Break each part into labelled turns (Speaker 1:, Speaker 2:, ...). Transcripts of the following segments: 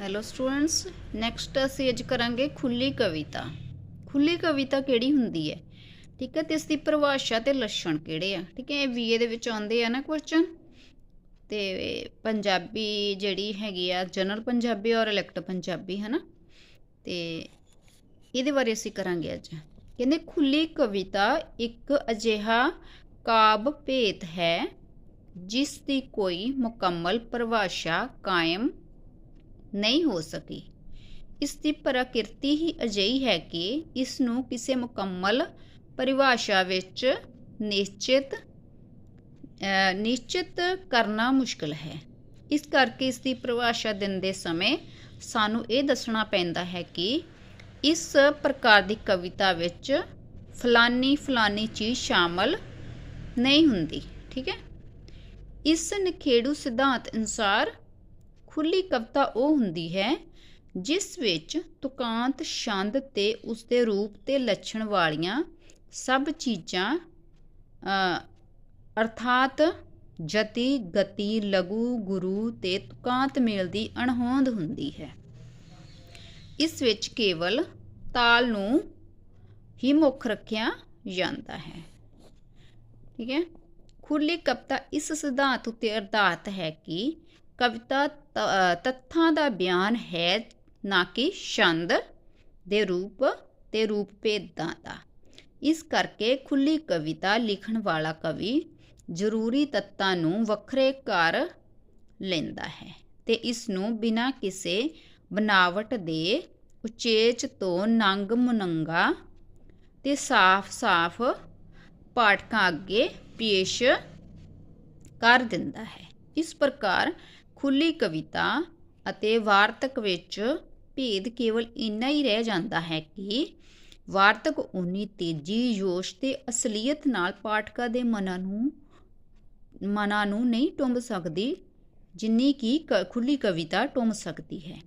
Speaker 1: Hello students next ਅਸੀਂ ਅੱਜ ਕਰਾਂਗੇ ਖੁੱਲੀ ਕਵਿਤਾ। ਖੁੱਲੀ ਕਵਿਤਾ ਕਿਹੜੀ ਹੁੰਦੀ ਹੈ? ਠੀਕ ਹੈ, ਤੇ ਇਸ ਦੀ ਪਰਿਭਾਸ਼ਾ ਤੇ ਲੱਛਣ ਕਿਹੜੇ ਆ? ਠੀਕ ਹੈ, ਇਹ ਬੀਏ ਦੇ ਵਿੱਚ ਆਉਂਦੇ ਆ ਨਾ ਕੁਐਸਚਨ ਤੇ ਪੰਜਾਬੀ ਜਿਹੜੀ ਹੈਗੀ ਆ ਜਨਰਲ ਪੰਜਾਬੀ ਔਰ ਇਲੈਕਟ ਪੰਜਾਬੀ ਹੈ ਨਾ ਤੇ ਇਹਦੇ ਬਾਰੇ ਅਸੀਂ ਕਰਾਂਗੇ ਅੱਜ। ਕਹਿੰਦੇ, ਖੁੱਲੀ ਕਵਿਤਾ ਇੱਕ ਅਜਿਹਾ ਕਾਵ ਭੇਤ ਹੈ, ਜਿਸ ਦੀ ਕੋਈ ਮੁਕੰਮਲ ਪਰਿਭਾਸ਼ਾ ਕਾਇਮ ਨਹੀਂ ਹੋ ਸਕੀ। ਇਸ ਦੀ ਪ੍ਰਕਿਰਤੀ ਹੀ ਅਜਿਹੀ ਹੈ ਕਿ ਇਸ ਨੂੰ ਕਿਸੇ ਮੁਕੰਮਲ ਪਰਿਭਾਸ਼ਾ ਵਿੱਚ ਨਿਸ਼ਚਿਤ ਨਿਸ਼ਚਿਤ ਕਰਨਾ ਮੁਸ਼ਕਲ ਹੈ। ਇਸ ਕਰਕੇ ਇਸ ਦੀ ਪਰਿਭਾਸ਼ਾ ਦਿੰਦੇ ਸਮੇਂ ਸਾਨੂੰ ਇਹ ਦੱਸਣਾ ਪੈਂਦਾ ਹੈ ਕਿ ਇਸ ਪ੍ਰਕਾਰ ਦੀ ਕਵਿਤਾ ਵਿੱਚ ਫਲਾਨੀ ਫਲਾਨੀ ਚੀਜ਼ ਸ਼ਾਮਲ ਨਹੀਂ ਹੁੰਦੀ, ਠੀਕ ਹੈ? ਇਸ ਨਿਖੇੜੂ ਸਿਧਾਂਤ ਅਨੁਸਾਰ ਖੁੱਲੀ ਕਵਿਤਾ ਉਹ ਹੁੰਦੀ ਹੈ, ਜਿਸ ਵਿੱਚ ਤੁਕਾਂਤ ਛੰਦ ਤੇ ਉਸਦੇ ਰੂਪ ਤੇ ਲੱਛਣ ਵਾਲੀਆਂ ਸਭ ਚੀਜ਼ਾਂ ਅਰਥਾਤ ਜਤੀ, ਗਤੀ, ਲਘੂ, ਗੁਰੂ ਤੇ ਤੁਕਾਂਤ ਮੇਲ ਦੀ ਅਣਹੋਂਦ ਹੁੰਦੀ ਹੈ। ਇਸ ਵਿੱਚ ਕੇਵਲ ਤਾਲ ਨੂੰ ਹੀ ਮੁੱਖ ਰੱਖਿਆ ਜਾਂਦਾ ਹੈ। ਠੀਕ ਹੈ? ਖੁੱਲੀ ਕਵਿਤਾ ਇਸ ਸਿਧਾਂਤ ਉੱਤੇ ਆਧਾਰਿਤ ਹੈ ਕਿ ਕਵਿਤਾ ਤੱਥਾਂ ਦਾ ਬਿਆਨ ਹੈ ਨਾ ਕਿ ਛੰਦ ਦੇ ਰੂਪ ਤੇ ਰੂਪ ਭੇਦਾਂ ਦਾ। ਇਸ ਕਰਕੇ ਖੁੱਲੀ ਕਵਿਤਾ ਲਿਖਣ ਵਾਲਾ ਕਵੀ ਜ਼ਰੂਰੀ ਤੱਤਾਂ ਨੂੰ ਵੱਖਰੇ ਕਰ ਲੈਂਦਾ ਹੈ ਤੇ ਇਸ ਨੂੰ ਬਿਨਾਂ ਕਿਸੇ ਬਨਾਵਟ ਦੇ ਉਚੇਚ ਤੋਂ ਨੰਗ ਮੁਨੰਗਾ ਤੇ ਸਾਫ਼-ਸਾਫ਼ ਪਾਠਕਾਂ ਅੱਗੇ ਪੇਸ਼ ਕਰ ਦਿੰਦਾ ਹੈ। ਇਸ ਪ੍ਰਕਾਰ ਖੁੱਲੀ ਕਵਿਤਾ ਅਤੇ ਵਾਰਤਕ ਵਿੱਚ ਭੇਦ ਕੇਵਲ ਇੰਨਾ ਹੀ ਰਹਿ ਜਾਂਦਾ ਹੈ ਕਿ ਵਾਰਤਕ ਉਨੀ ਤੇਜ਼ੀ, ਜੋਸ਼ ਤੇ ਅਸਲੀਅਤ ਨਾਲ ਪਾਠਕਾਂ ਦੇ ਮਨਾਂ ਨੂੰ ਮਨਾਂ ਨੂੰ ਨਹੀਂ ਟੁੰਬ ਸਕਦੀ, ਜਿੰਨੀ ਕਿ ਕ- ਖੁੱਲੀ ਕਵਿਤਾ ਟੁੰਬ ਸਕਦੀ ਹੈ।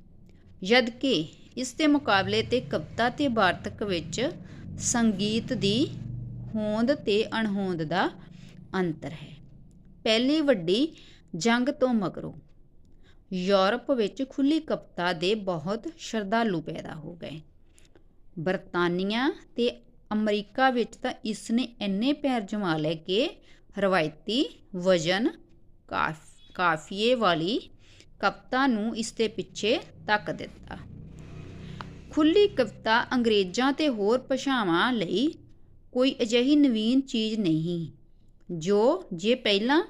Speaker 1: ਜਦ ਕਿ ਇਸ ਦੇ ਮੁਕਾਬਲੇ ਤੇ ਕਵਿਤਾ ਤੇ ਵਾਰਤਕ ਵਿੱਚ ਸੰਗੀਤ ਦੀ ਹੋਂਦ ਤੇ ਅਣਹੋਂਦ ਦਾ ਅੰਤਰ ਹੈ। ਪਹਿਲੀ ਵੱਡੀ ਜੰਗ ਤੋਂ ਮਗਰੋਂ ਯੂਰਪ ਵਿੱਚ ਖੁੱਲੀ ਕਵਿਤਾ ਦੇ ਬਹੁਤ ਸ਼ਰਧਾਲੂ ਪੈਦਾ ਹੋ ਗਏ। ਬਰਤਾਨੀਆ ਤੇ ਅਮਰੀਕਾ ਵਿੱਚ ਤਾਂ ਇਸ ਨੇ ਇੰਨੇ ਪੈਰ ਜਮਾ ਲਏ ਕਿ ਰਵਾਇਤੀ ਵਜਨ ਕਾਫ- ਕਾਫੀਏ ਵਾਲੀ ਕਵਿਤਾ ਨੂੰ ਇਸ ਦੇ ਪਿੱਛੇ ਧੱਕ ਦਿੱਤਾ। ਖੁੱਲੀ ਕਵਿਤਾ ਅੰਗਰੇਜ਼ਾਂ ਤੇ ਹੋਰ ਭਾਸ਼ਾਵਾਂ ਲਈ ਕੋਈ ਅਜਿਹੀ ਨਵੀਨ ਚੀਜ਼ ਨਹੀਂ, ਜੋ ਜੇ ਪਹਿਲਾਂ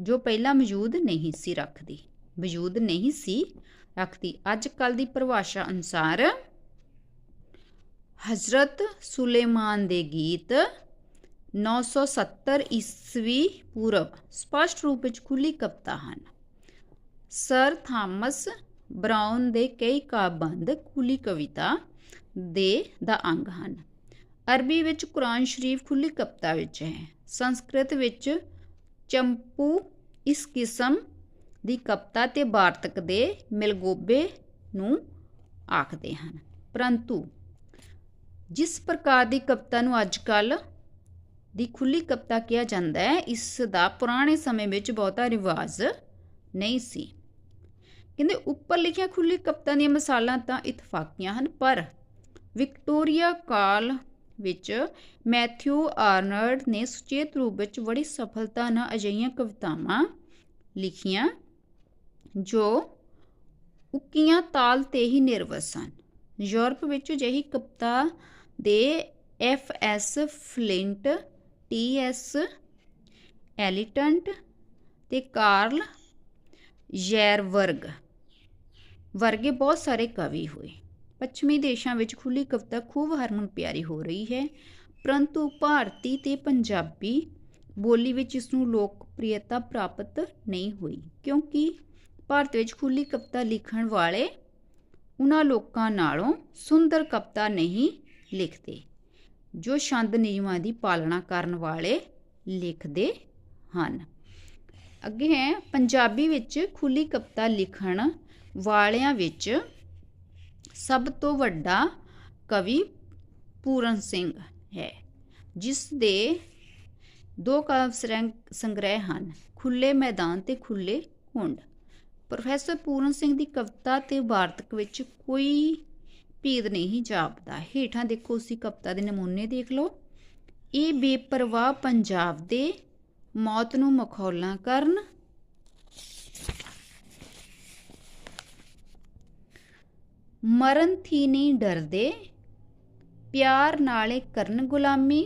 Speaker 1: ਜੋ ਪਹਿਲਾਂ ਮੌਜੂਦ ਨਹੀਂ ਸੀ ਰੱਖਦੀ। ਵਜੂਦ ਨਹੀਂ ਸੀ। ਰੱਖਦੀ ਅੱਜ ਕੱਲ ਦੀ ਪਰਿਭਾਸ਼ਾ ਅਨੁਸਾਰ ਹਜ਼ਰਤ ਸੁਲੇਮਾਨ ਦੇ ਗੀਤ 970 ਈਸਵੀ ਪੂਰਬ ਸਪਸ਼ਟ ਰੂਪ ਵਿੱਚ ਖੁੱਲੀ ਕਵਿਤਾ ਹਨ। ਸਰ ਥਾਮਸ ਬਰਾਊਨ ਦੇ ਕਈ ਕਾਬੰਦ ਖੁੱਲੀ ਕਵਿਤਾ ਦੇ ਦਾ ਅੰਗ ਹਨ। ਅਰਬੀ ਵਿੱਚ ਕੁਰਾਨ ਸ਼ਰੀਫ ਖੁੱਲੀ ਕਵਿਤਾ ਵਿੱਚ ਹੈ। ਸੰਸਕ੍ਰਿਤ ਵਿੱਚ ਚੰਪੂ ਇਸ ਕਿਸਮ ਦੀ ਕਵਿਤਾ ਤੇ ਵਾਰਤਕ ਦੇ ਮਿਲਗੋਬੇ ਨੂੰ ਆਖਦੇ ਹਨ। ਪਰੰਤੂ ਜਿਸ ਪ੍ਰਕਾਰ ਦੀ ਕਵਿਤਾ ਨੂੰ ਅੱਜ ਅੱਜਕੱਲ ਦੀ ਖੁੱਲੀ ਕਵਿਤਾ ਕਿਹਾ ਜਾਂਦਾ ਹੈ, ਇਸ ਦਾ ਪੁਰਾਣੇ ਸਮੇਂ ਵਿੱਚ ਬਹੁਤਾ ਰਿਵਾਜ ਨਹੀਂ ਸੀ। ਕਹਿੰਦੇ ਉੱਪਰ ਲਿਖੀਆਂ ਖੁੱਲੀ ਕਵਿਤਾ ਦੀਆਂ ਮਿਸਾਲਾਂ ਤਾਂ ਇਤਫਾਕੀਆਂ ਹਨ, ਪਰ ਵਿਕਟੋਰੀਆ ਕਾਲ ਵਿੱਚ ਮੈਥਿਊ ਆਰਨਰਡ ਨੇ ਸੁਚੇਤ ਰੂਪ ਵਿੱਚ ਬੜੀ ਸਫਲਤਾ ਨਾਲ ਅਜਿਹੀਆਂ ਕਵਿਤਾਵਾਂ ਲਿਖੀਆਂ ਜੋ ਉੱਕੀਆਂ ਤਾਲ ਤੇ ਹੀ ਨਿਰਭਰ ਸਨ ਯੂਰਪ ਵਿੱਚ ਅਜਿਹੀ ਕਵਿਤਾ ਦੇ F S Flint, T S Eliot ਤੇ ਕਾਰਲ ਜੈਰਵਰਗ ਵਰਗੇ ਬਹੁਤ ਸਾਰੇ ਕਵੀ ਹੋਏ। ਪੱਛਮੀ ਦੇਸ਼ਾਂ ਵਿੱਚ ਖੁੱਲੀ ਕਵਿਤਾ ਖੂਬ ਹਰਮਨ ਪਿਆਰੀ ਹੋ ਰਹੀ ਹੈ, ਪਰੰਤੂ ਭਾਰਤੀ ਤੇ ਪੰਜਾਬੀ ਬੋਲੀ ਵਿੱਚ ਇਸ ਨੂੰ ਲੋਕਪ੍ਰਿਯਤਾ ਪ੍ਰਾਪਤ ਨਹੀਂ ਹੋਈ, ਕਿਉਂਕਿ ਭਾਰਤ ਵਿੱਚ ਖੁੱਲੀ ਕਵਿਤਾ ਲਿਖਣ ਵਾਲੇ ਉਹਨਾਂ ਲੋਕਾਂ ਨਾਲੋਂ ਸੁੰਦਰ ਕਵਿਤਾ ਨਹੀਂ ਲਿਖਦੇ, ਜੋ ਛੰਦ ਨਿਯਮਾਂ ਦੀ ਪਾਲਣਾ ਕਰਨ ਵਾਲੇ ਲਿਖਦੇ ਹਨ। ਅੱਗੇ ਹੈ, ਪੰਜਾਬੀ ਵਿੱਚ ਖੁੱਲੀ ਕਵਿਤਾ ਲਿਖਣ ਵਾਲਿਆਂ ਵਿੱਚ ਸਭ ਤੋਂ ਵੱਡਾ ਕਵੀ ਪੂਰਨ ਸਿੰਘ ਹੈ, ਜਿਸ ਦੇ ਦੋ ਕਾਵਿ ਸੰਗ੍ਰਹਿ ਹਨ ਖੁੱਲੇ ਮੈਦਾਨ ਤੇ ਖੁੱਲੇ ਕੁੰਡ। ਪ੍ਰੋਫੈਸਰ ਪੂਰਨ ਸਿੰਘ ਦੀ ਕਵਿਤਾ ਤੇ ਵਾਰਤਕ ਵਿੱਚ ਕੋਈ ਭੇਦ ਨਹੀਂ ਜਾਪਦਾ। ਹੇਠਾਂ ਦੇਖੋ ਉਸੀ ਕਵਿਤਾ ਦੇ ਨਮੂਨੇ ਦੇਖ ਲਓ। ਇਹ ਬੇਪਰਵਾਹ ਪੰਜਾਬ ਦੇ ਮੌਤ ਨੂੰ ਮਖੌਲਾਂ ਕਰਨ। ਮਰਨ ਥੀ ਨਹੀਂ ਡਰਦੇ, ਪਿਆਰ ਨਾਲੇ ਕਰਨ ਗੁਲਾਮੀ,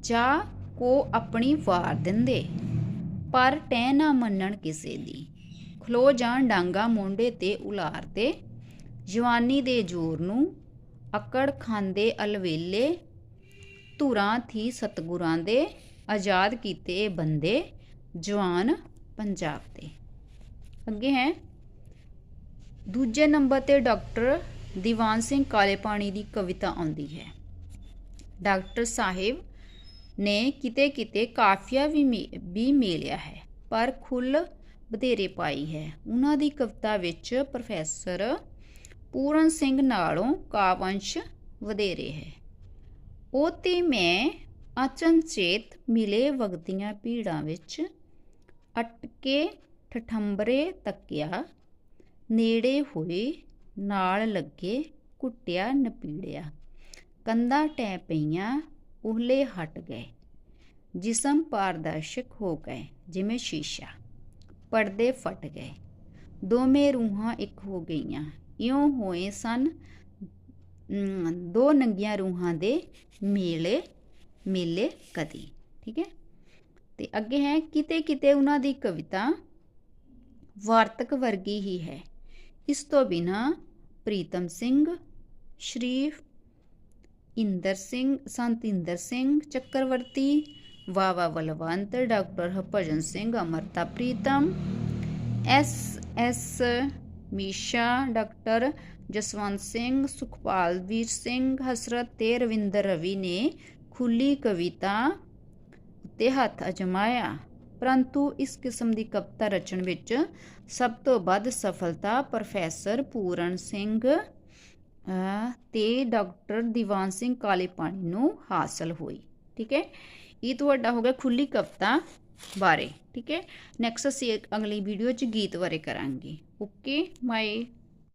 Speaker 1: ਜਾਂ ਕੋ ਆਪਣੀ ਵਾਰ ਦਿੰਦੇ, ਪਰ ਟਹਿ ਨਾ ਮੰਨਣ ਕਿਸੇ ਦੀ। ਖਲੋ ਜਾਣ ਡਾਂਗਾ ਮੋਢੇ ਤੇ ਉਲਾਰਦੇ ਜਵਾਨੀ ਦੇ ਜ਼ੋਰ ਨੂੰ ਅਕੜ ਖਾਂਦੇ ਅਲਵੇਲੇ। ਧੁਰਾਂ ਥੀ ਸਤਗੁਰਾਂ ਦੇ ਆਜ਼ਾਦ ਕੀਤੇ ਬੰਦੇ, ਜਵਾਨ ਪੰਜਾਬ ਦੇ। ਅੱਗੇ ਹੈ। ਦੂਜੇ ਨੰਬਰ ਤੇ ਡਾਕਟਰ ਦੀਵਾਨ ਸਿੰਘ ਕਾਲੇ ਪਾਣੀ ਦੀ ਕਵਿਤਾ ਆਉਂਦੀ ਹੈ। ਡਾਕਟਰ ਸਾਹਿਬ ਨੇ ਕਿਤੇ ਕਿਤੇ ਕਾਫੀਆ ਵੀ ਮੇ- ਵੀ ਮੇਲਿਆ ਹੈ, ਪਰ ਖੁੱਲ ਵਧੇਰੇ ਪਾਈ ਹੈ। ਉਹਨਾਂ ਦੀ ਕਵਿਤਾ ਵਿੱਚ ਪ੍ਰੋਫੈਸਰ ਪੂਰਨ ਸਿੰਘ ਨਾਲੋਂ ਕਾਵੰਸ਼ ਵਧੇਰੇ ਹੈ। ਉਹ ਤੇ ਮੈਂ ਅਚਨਚੇਤ ਮਿਲੇ ਵਗਦੀਆਂ ਭੀੜਾਂ ਵਿੱਚ ਅਟਕੇ ਠਠੰਬਰੇ ਤੱਕਿਆ, ਨੇੜੇ ਹੋਏ ਨਾਲ ਲੱਗੇ ਕੁੱਟਿਆ ਨਪੀੜਿਆ, ਕੰਧਾਂ ਟੈ ਪਈਆਂ, ਉਹਲੇ ਹਟ ਗਏ, ਜਿਸਮ ਪਾਰਦਰਸ਼ਕ ਹੋ ਗਏ, ਜਿਵੇਂ ਸ਼ੀਸ਼ਾ। ਪਰਦੇ ਫਟ ਗਏ। ਦੋਵੇਂ ਰੂਹਾਂ ਇੱਕ ਹੋ ਗਈਆਂ। ਇਉਂ ਹੋਏ ਸਨ ਦੋ ਨੰਗੀਆਂ ਰੂਹਾਂ ਦੇ ਮੇਲੇ ਮੇਲੇ ਕਦੀ। ਠੀਕ ਹੈ? ਤੇ ਅੱਗੇ ਹੈ ਕਿਤੇ ਕਿਤੇ ਉਹਨਾਂ ਦੀ ਕਵਿਤਾ ਵਾਰਤਕ ਵਰਗੀ ਹੀ ਹੈ। ਇਸ ਤੋਂ ਬਿਨਾ ਪ੍ਰੀਤਮ ਸਿੰਘ ਸ਼ਰੀਫ ਇੰਦਰ ਸਿੰਘ ਸੰਤ Inder Singh Chakravarty Bawa Balwant doctor Harbhajan Singh Amrita Pritam S S Misha doctor Jaswant Singh Sukhpal Vir Singh Hasrat ਤੇ ਰਵਿੰਦਰ ਰਵੀ ਨੇ ਖੁੱਲੀ ਕਵਿਤਾ ਉੱਤੇ ਹੱਥ ਅਜਮਾਇਆ। ਪਰੰਤੂ ਇਸ ਕਿਸਮ ਦੀ ਕਵਿਤਾ ਰਚਣ ਵਿੱਚ ਸਭ ਤੋਂ ਵੱਧ ਸਫਲਤਾ ਪ੍ਰੋਫੈਸਰ ਪੂਰਨ ਸਿੰਘ ਅਹ, ਤੇ ਡਾਕਟਰ ਦੀਵਾਨ ਸਿੰਘ ਕਾਲੇ ਪਾਣੀ ਨੂੰ ਹਾਸਲ ਹੋਈ। ਠੀਕ ਹੈ? ਇਹ ਤੁਹਾਡਾ ਹੋ ਗਿਆ ਖੁੱਲੀ ਕਵਿਤਾ ਬਾਰੇ, ਠੀਕ ਹੈ? ਨੈਕਸਟ ਅਸੀਂ ਅਗਲੀ ਵੀਡੀਓ 'ਚ ਗੀਤ ਬਾਰੇ ਕਰਾਂਗੇ। Okay bye